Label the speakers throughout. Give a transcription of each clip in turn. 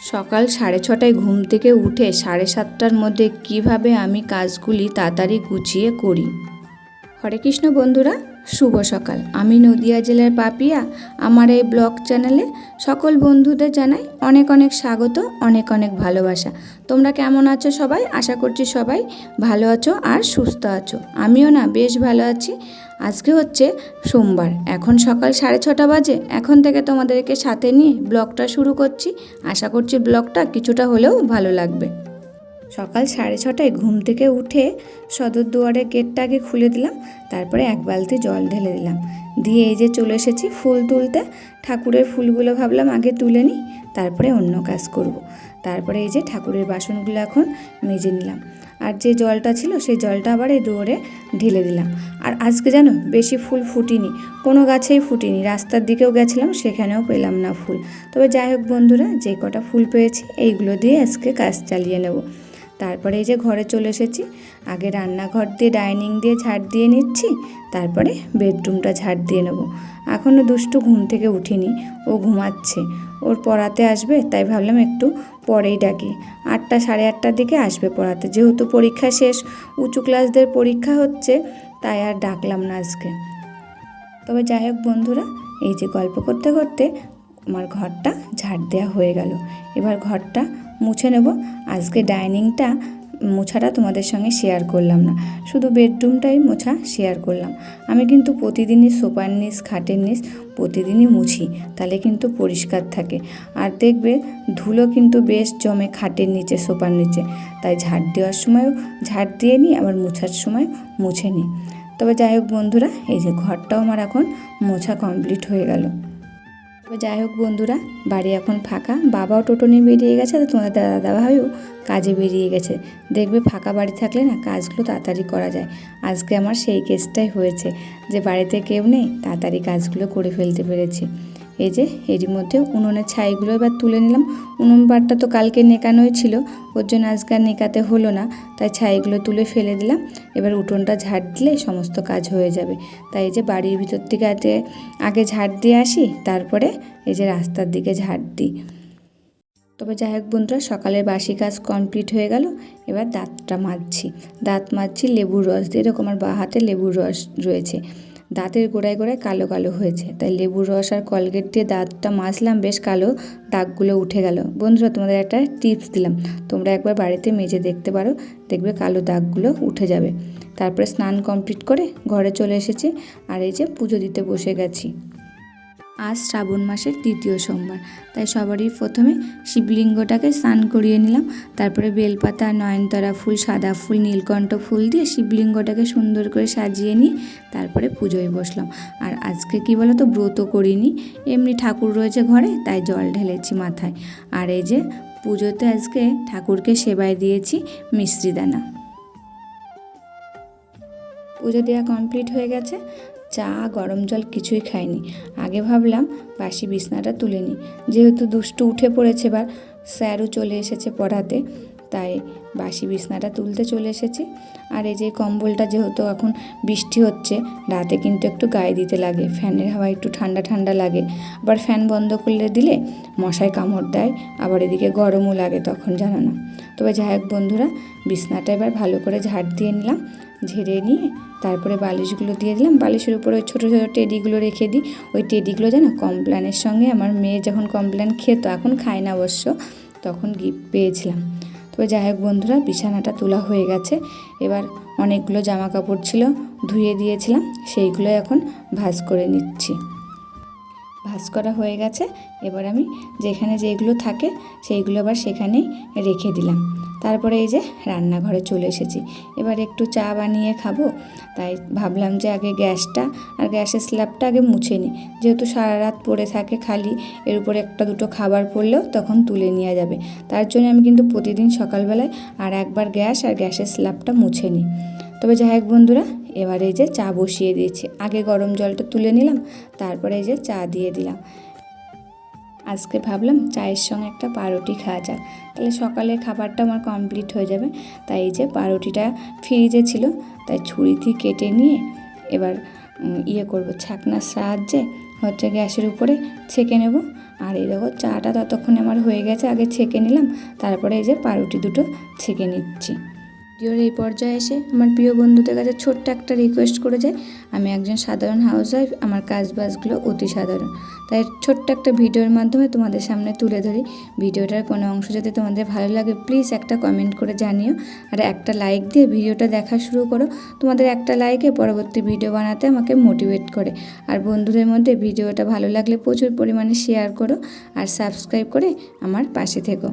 Speaker 1: সকাল সাড়ে ছটায় ঘুম থেকে উঠে সাড়ে সাতটার মধ্যে কীভাবে আমি কাজগুলি তাড়াতাড়ি গুছিয়ে করি? হরে কৃষ্ণ বন্ধুরা, শুভ সকাল। আমি নদিয়া জেলার পাপিয়া। আমার এই ব্লগ চ্যানেলে সকল বন্ধুদের জানাই অনেক অনেক স্বাগত, অনেক অনেক ভালোবাসা। তোমরা কেমন আছো সবাই? আশা করছি সবাই ভালো আছো আর সুস্থ আছো। আমিও না বেশ ভালো আছি। আজকে হচ্ছে সোমবার। এখন সকাল সাড়ে ছটা বাজে। এখন থেকে তোমাদেরকে সাথে নিয়ে ব্লগটা শুরু করছি। আশা করছি ব্লগটা কিছুটা হলেও ভালো লাগবে। সকাল সাড়ে ছটায় ঘুম থেকে উঠে সদর দুয়ারের গেটটা আগে খুলে দিলাম, তারপরে এক বালতি জল ঢেলে দিলাম। দিয়ে এই যে চলে এসেছি ফুল তুলতে। ঠাকুরের ফুলগুলো ভাবলাম আগে তুলে নিই, তারপরে অন্য কাজ করব। তারপরে এই যে ঠাকুরের বাসনগুলো এখন মেজে নিলাম। আর যে জলটা ছিল সেই জলটা আবার এই দুয়ারে ঢেলে দিলাম। আর আজকে জানো বেশি ফুল ফুটিনি, কোনো গাছেই ফুটিনি। রাস্তার দিকেও গেছিলাম, সেখানেও পেলাম না ফুল। তবে যাই হোক বন্ধুরা, যে কটা ফুল পেয়েছি, এইগুলো দিয়ে আজকে কাজ চালিয়ে নেব। তারপরে এই যে ঘরে চলে এসেছি। আগে রান্নাঘর দিয়ে ডাইনিং দিয়ে ঝাড় দিয়ে নিচ্ছি, তারপরে বেডরুমটা ঝাড় দিয়ে নেব। এখনও দুষ্টু ঘুম থেকে উঠিনি, ও ঘুমাচ্ছে। ওর পড়াতে আসবে, তাই ভাবলাম একটু পরেই ডাকি। আটটা সাড়ে আটটার দিকে আসবে পড়াতে। যেহেতু পরীক্ষা শেষ, উঁচু ক্লাসদের পরীক্ষা হচ্ছে, তাই আর ডাকলাম না আজকে। তবে যাই হোক বন্ধুরা, এই যে গল্প করতে করতে আমার ঘরটা ঝাড় দেওয়া হয়ে গেল। এবার ঘরটা মুছে নেব। আজকে ডাইনিংটা মোছাটা তোমাদের সঙ্গে শেয়ার করলাম না। শুধু বেডরুমটাই মোছা শেয়ার করলাম। আমি কিন্তু প্রতিদিনই সোফার নিচ, খাটের নিচ প্রতিদিনই মুছি, তাহলে কিন্তু পরিষ্কার থাকে। আর দেখবে ধুলো কিন্তু বেশ জমে খাটের নিচে, সোফার নিচে। তাই ঝাড় দেওয়ার সময়ও ঝাড় দিয়ে নিই, আবার মোছার সময় মুছে নিই। তবে যাই হোক বন্ধুরা, এই যে ঘরটাও আমার এখন মোছা কমপ্লিট হয়ে গেল। তবে যাই হোক বন্ধুরা, বাড়ি এখন ফাঁকা। বাবাও টোটো নিয়ে বেরিয়ে গেছে, তো তোমাদের দাদা ভাইও কাজে বেরিয়ে গেছে। দেখবে ফাঁকা বাড়ি থাকলে না কাজগুলো তাড়াতাড়ি করা যায়। আজকে আমার সেই কেসটাই হয়েছে যে বাড়িতে কেউ নেই, তাড়াতাড়ি কাজগুলো করে ফেলতে পেরেছি। এই যে, এরই মধ্যে উনুনের ছাইগুলো এবার তুলে নিলাম। উনুন পাটটা তো কালকে নেকানোই ছিল, ওর জন্য আজকে আর নেকাতে হলো না, তাই ছাইগুলো তুলে ফেলে দিলাম। এবার উঠোনটা ঝাড় দিলে সমস্ত কাজ হয়ে যাবে। তাই এই যে বাড়ির ভিতর থেকে আগে আগে ঝাড় দিয়ে আসি, তারপরে এই যে রাস্তার দিকে ঝাড় দিই। তবে যাই হোক বন্ধুরা, সকালের বাসি কাজ কমপ্লিট হয়ে গেল, এবার দাঁতটা মাজছি। দাঁত মাজছি, লেবুর রস দিয়ে, এরকম আমার বা হাতে লেবুর রস রয়েছে। দাঁতের গোড়ায় গোড়ায় কালো কালো হয়েছে। তাই লেবুর রস আর কলগেট দিয়ে দাঁতটা মাজলাম, বেশ কালো দাগগুলো উঠে গেল। বন্ধুরা, তোমাদের একটা টিপস দিলাম। তোমরা একবার বাড়িতে মেজে দেখতে পারো, দেখবে কালো দাগগুলো উঠে যাবে। তারপরে স্নান কমপ্লিট করে ঘরে চলে এসেছি। আর এই যে পুজো দিতে বসে গেছি। আজ শ্রাবণ মাসের দ্বিতীয় সোমবার। তাই সবারই প্রথমে শিবলিঙ্গটাকে স্নান করিয়ে নিলাম। তারপরে বেলপাতা, নয়নতারা ফুল, সাদা ফুল, নীলকণ্ঠ ফুল দিয়ে শিবলিঙ্গটাকে সুন্দর করে সাজিয়ে নিই তারপরে পুজোয় বসলাম। আর আজকে কি বলো তো ব্রত করিনি। এমনি ঠাকুর রয়েছে ঘরে, তাই জল ঢেলেছি মাথায়। আর এই যে পুজোতে আজকে ঠাকুরকে সেবায় দিয়েছি মিশ্রি দানা পুজো দেওয়া কমপ্লিট হয়ে গেছে। চা, গরম জল কিছুই খাইনি। আগে ভাবলাম, বাসি বিছনাটা তুলে নিই। যেহেতু দুষ্টু উঠে পড়েছে এবার, স্যারও চলে এসেছে পড়াতে, তাই বাসি বিছনাটা তুলতে চলে এসেছি। আর এই যে কম্বলটা যেহেতু এখন বৃষ্টি হচ্ছে, রাতে কিন্তু একটু গায়ে দিতে লাগে। ফ্যানের হাওয়া একটু ঠান্ডা ঠান্ডা লাগে। আবার ফ্যান বন্ধ করলে দিলে মশায় কামড় দেয়, আবার এদিকে গরমও লাগে তখন, জানো না। তবে যাই হোক বন্ধুরা, বিছনাটা এবার ভালো করে ঝাড় দিয়ে নিলাম। ঝেড়ে নিয়ে তারপরে বালিশগুলো দিয়ে দিলাম। বালিশের উপরে ওই ছোটো ছোটো টেডিগুলো রেখে দিই। ওই টেডিগুলো যেন কমপ্ল্যানের সঙ্গে আমার মেয়ে যখন কমপ্ল্যান খেত, এখন খায় না অবশ্য, তখন গিফট পেয়েছিলাম। তবে যাই হোক বন্ধুরা, বিছানাটা তোলা হয়ে গেছে। এবার অনেকগুলো জামা কাপড় ছিল, ধুয়ে দিয়েছিলাম। সেইগুলো এখন ভাজ করে নিচ্ছি। ভাজ করা হয়ে গেছে। এবার আমি যেখানে যেগুলো থাকে, সেইগুলো আবার সেখানেই রেখে দিলাম। তারপরে এই যে রান্নাঘরে চলে এসেছি। এবার একটু চা বানিয়ে খাব। তাই ভাবলাম যে আগে গ্যাসটা আর গ্যাসের স্ল্যাবটা আগে মুছে নিই। যেহেতু সারা রাত পড়ে থাকে খালি, এর উপরে একটা দুটো খাবার পড়লেও তখন তুলে নেওয়া যাবে। তার জন্য আমি কিন্তু প্রতিদিন সকালবেলায় আর একবার গ্যাস আর গ্যাসের স্ল্যাবটা মুছে নিই। তবে যাই হোক বন্ধুরা, এবারে এই যে চা বসিয়ে দিয়েছি। আগে গরম জলটা তুলে নিলাম, তারপরে এই যে চা দিয়ে দিলাম। আজকে ভাবলাম চায়ের সঙ্গে একটা পাউরুটি খাওয়া যাক। তাহলে সকালের খাবারটা আমার কমপ্লিট হয়ে যাবে। তাই এই যে পাউরুটিটা ফ্রিজে ছিল, তাই ছুরিটি কেটে নিয়ে এবার ইয়ে করব, ছাকনার সাহায্যে হচ্ছে গ্যাসের উপরে ছেঁকে নেব। আর এই দেখো চাটা ততক্ষণে আমার হয়ে গেছে, আগে ছেঁকে নিলাম, তারপরে এই যে পাউরুটি দুটো ছেঁকে নিচ্ছি। ভিডিওর এই পর্যায়ে এসে আমার প্রিয় বন্ধুদের কাছে ছোট্ট একটা রিকোয়েস্ট করে যায় আমি একজন সাধারণ হাউস ওয়াইফ আমার কাজ বাজগুলো অতি সাধারণ। তাই ছোট্ট একটা ভিডিওর মাধ্যমে তোমাদের সামনে তুলে ধরি। ভিডিওটার কোনো অংশ যদি তোমাদের ভালো লাগে প্লিজ একটা কমেন্ট করে জানিও। আর একটা লাইক দিয়ে ভিডিওটা দেখা শুরু করো। তোমাদের একটা লাইকে পরবর্তী ভিডিও বানাতে আমাকে মোটিভেট করে। আর বন্ধুদের মধ্যে ভিডিওটা ভালো লাগলে প্রচুর পরিমাণে শেয়ার করো। আর সাবস্ক্রাইব করে আমার পাশে থেকো।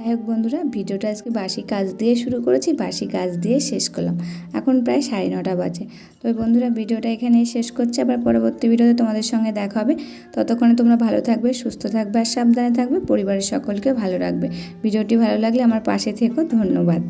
Speaker 1: যাই হোক বন্ধুরা, ভিডিওটা আজকে বাসি কাজ দিয়ে শুরু করেছি, বাসি কাজ দিয়ে শেষ করলাম। এখন প্রায় সাড়ে নটা বাজে। তো বন্ধুরা, ভিডিওটা এখানেই শেষ করছি। আবার পরবর্তী ভিডিওতে তোমাদের সঙ্গে দেখা হবে। ততক্ষণে তোমরা ভালো থাকবে, সুস্থ থাকবে আর সাবধানে থাকবে। পরিবারের সকলকে ভালো রাখবে। ভিডিওটি ভালো লাগলে আমার পাশে থেকো। ধন্যবাদ।